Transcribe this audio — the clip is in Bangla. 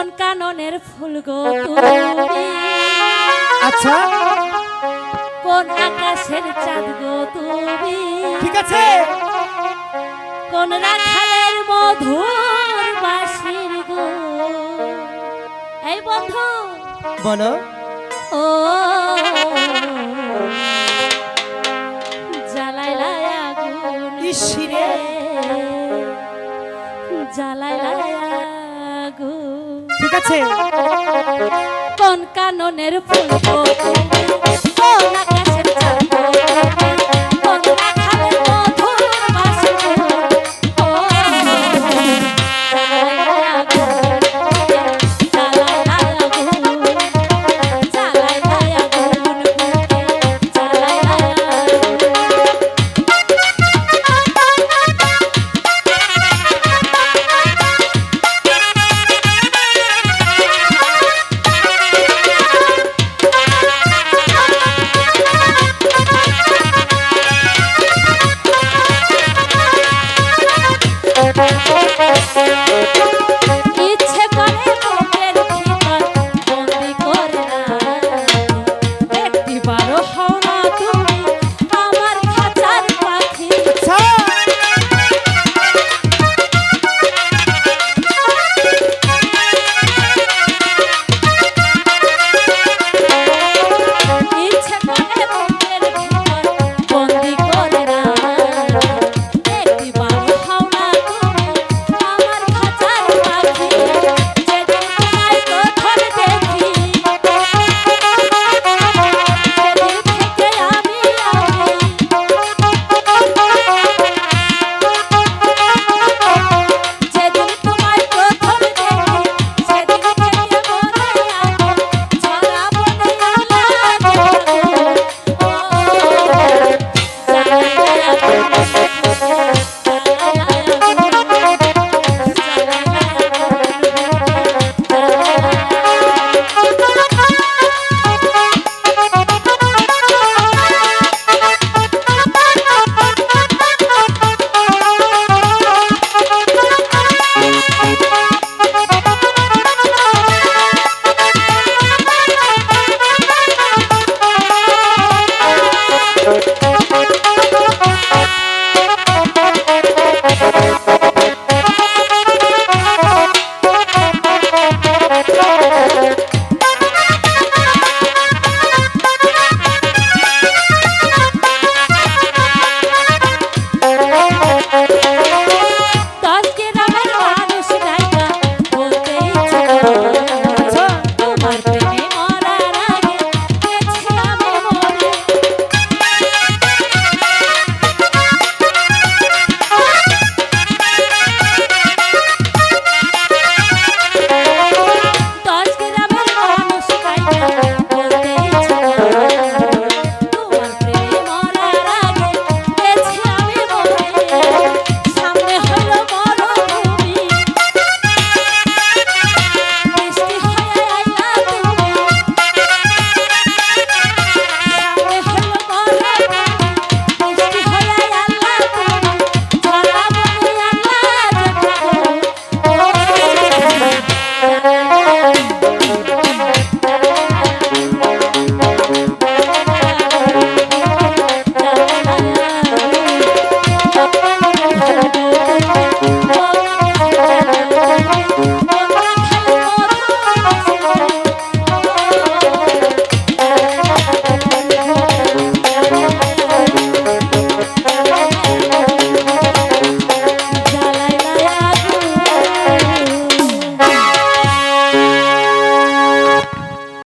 নয়ন কাননের ফুল গো তুমি? আচ্ছা। কোন আকাশের চাঁদ গো তুমি? ঠিক আছে। কোন রাখালের মধুর বাসির গো? এই বন্ধু। বলো। ও। জালাইলা আগুন ইশি গেছে কোন কাননের ফুল ও না